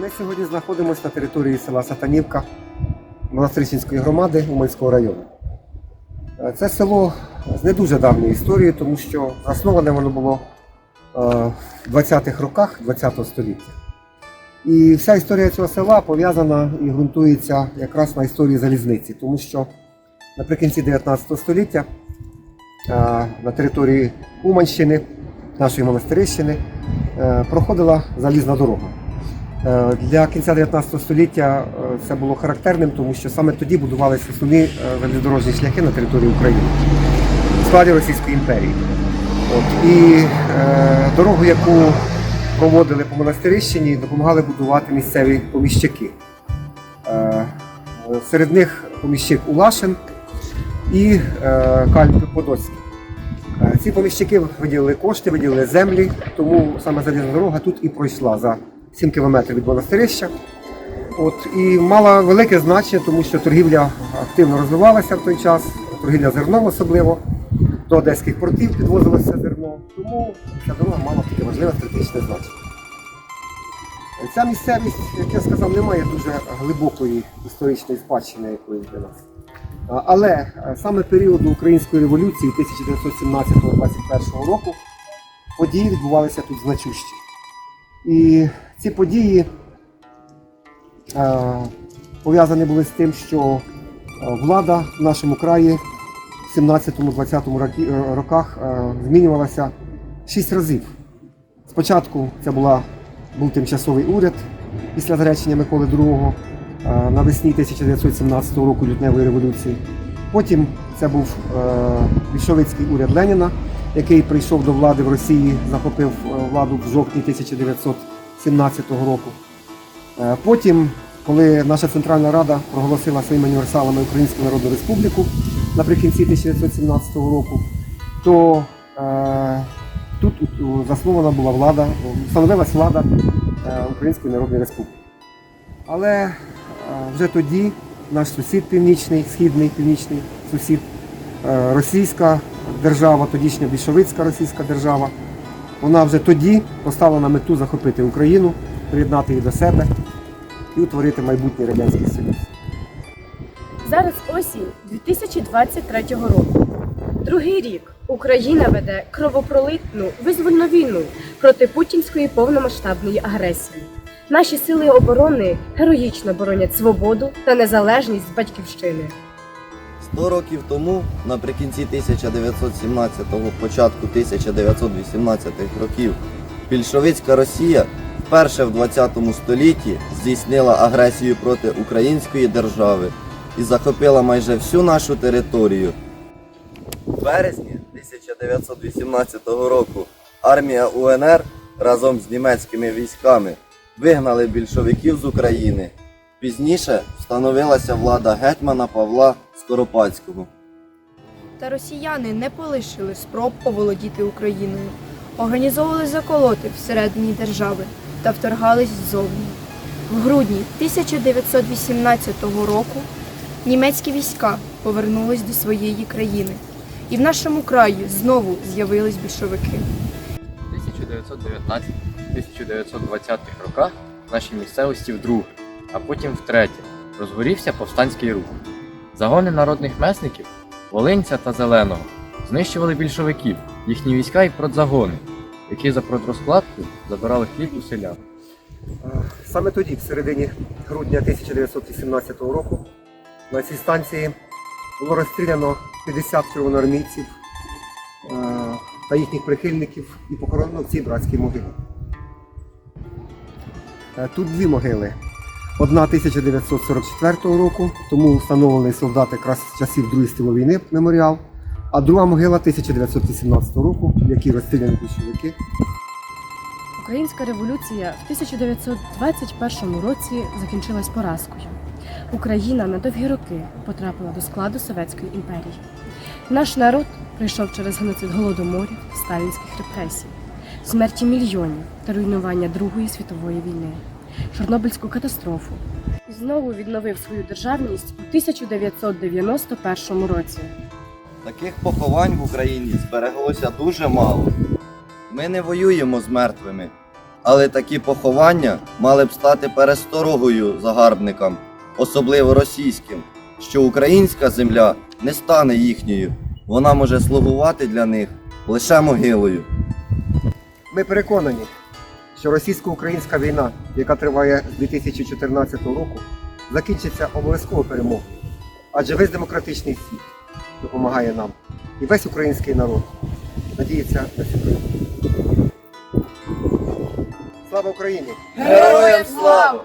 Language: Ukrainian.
Ми сьогодні знаходимося на території села Сатанівка Монастирської громади Уманського району. Е, Це село з не дуже давньою історією, тому що засноване воно було е, в 20-х роках ХХ століття. І вся історія цього села пов'язана і ґрунтується якраз на історії залізниці, тому що наприкінці 19 століття е, на території Уманщини, нашої монастирищини, проходила залізна дорога. Е, Для кінця 19 століття е, це було характерним, тому що саме тоді будувалися основні е, залізнодорожні шляхи на території України в складі Російської імперії. От, і е, дорогу, яку проводили по монастирищині, допомагали будувати місцеві поміщики. Е, серед них поміщик Улашин і е, Каль Подоцький. Е, Ці поміщики виділили кошти, виділили землі, тому саме залізна дорога тут і пройшла за 7 кілометрів від монастирища. От, і мала велике значення, тому що торгівля активно розвивалася в той час, торгівля зерном особливо. До одеських портів підвозилося зерно, тому ця дорога мала таке важливе стратегічне значення. Ця місцевість, як я сказав, не має дуже глибокої історичної спадщини якоїсь для нас. Але е, саме періоду Української революції 1917-21 року події відбувалися тут значущі. І ці події е, пов'язані були з тим, що е, влада в нашому краї в 17-20 е, роках змінювалася шість разів. Спочатку це була, був тимчасовий уряд після зречення Миколи II навесні 1917 року лютневої революції. Потім це був більшовицький уряд Леніна, який прийшов до влади в Росії, захопив е, владу в жовтні 1917 року. Е, Потім, коли наша Центральна Рада проголосила своїми універсалами Українську Народну Республіку наприкінці 1917 року, то е, тут заснована була влада, встановилась влада е, Української Народної Республіки. Але вже тоді наш сусід північний, східний північний сусід, російська держава, тодішня більшовицька російська держава, вона вже тоді поставила на мету захопити Україну, приєднати її до себе і утворити майбутній Радянський Союз. Зараз осінь 2023 року. Другий рік Україна веде кровопролитну визвольну війну проти путінської повномасштабної агресії. Наші сили оборони героїчно боронять свободу та незалежність батьківщини. Сто років тому, наприкінці 1917-го, початку 1918-х років, більшовицька Росія вперше в 20 столітті здійснила агресію проти української держави і захопила майже всю нашу територію. У березні 1918 року армія УНР разом з німецькими військами вигнали більшовиків з України. Пізніше встановилася влада гетьмана Павла Скоропадського. Та росіяни не полишили спроб оволодіти Україною, організовували заколоти всередині держави та вторгались ззовні. В грудні 1918 року німецькі війська повернулись до своєї країни, і в нашому краї знову з'явились більшовики. У 1919-1920 роках в нашій місцевості вдруге, а потім втретє, розгорівся повстанський рух. Загони народних месників, Волинця та Зеленого, знищували більшовиків, їхні війська і продзагони, які за продрозкладку забирали хліб у селян. Е, Саме тоді, в середині грудня 1918 року, на цій станції було розстріляно 50 червоноармійців е, та їхніх прихильників і похоронено в цій братській могилі. Е, Тут дві могили. Одна 1944 року, тому встановлений солдат якраз з часів Другої світової війни меморіал, а друга могила 1918 року, в якій розстріляні більшовики. Українська революція в 1921 році закінчилась поразкою. Україна на довгі роки потрапила до складу Совєтської імперії. Наш народ пройшов через геноцид голодоморів, сталінських репресій, смерті мільйонів та руйнування Другої світової війни, Чорнобильську катастрофу. І знову відновив свою державність у 1991 році. Таких поховань в Україні збереглося дуже мало. Ми не воюємо з мертвими, Але такі поховання мали б стати пересторогою загарбникам, особливо російським, що українська земля не стане їхньою, вона може слугувати для них лише могилою. Ми переконані, що російсько-українська війна, яка триває з 2014 року, закінчиться обов'язково перемогою. Адже весь демократичний світ допомагає нам. І весь український народ надіється на цю. Слава Україні! Героям слава!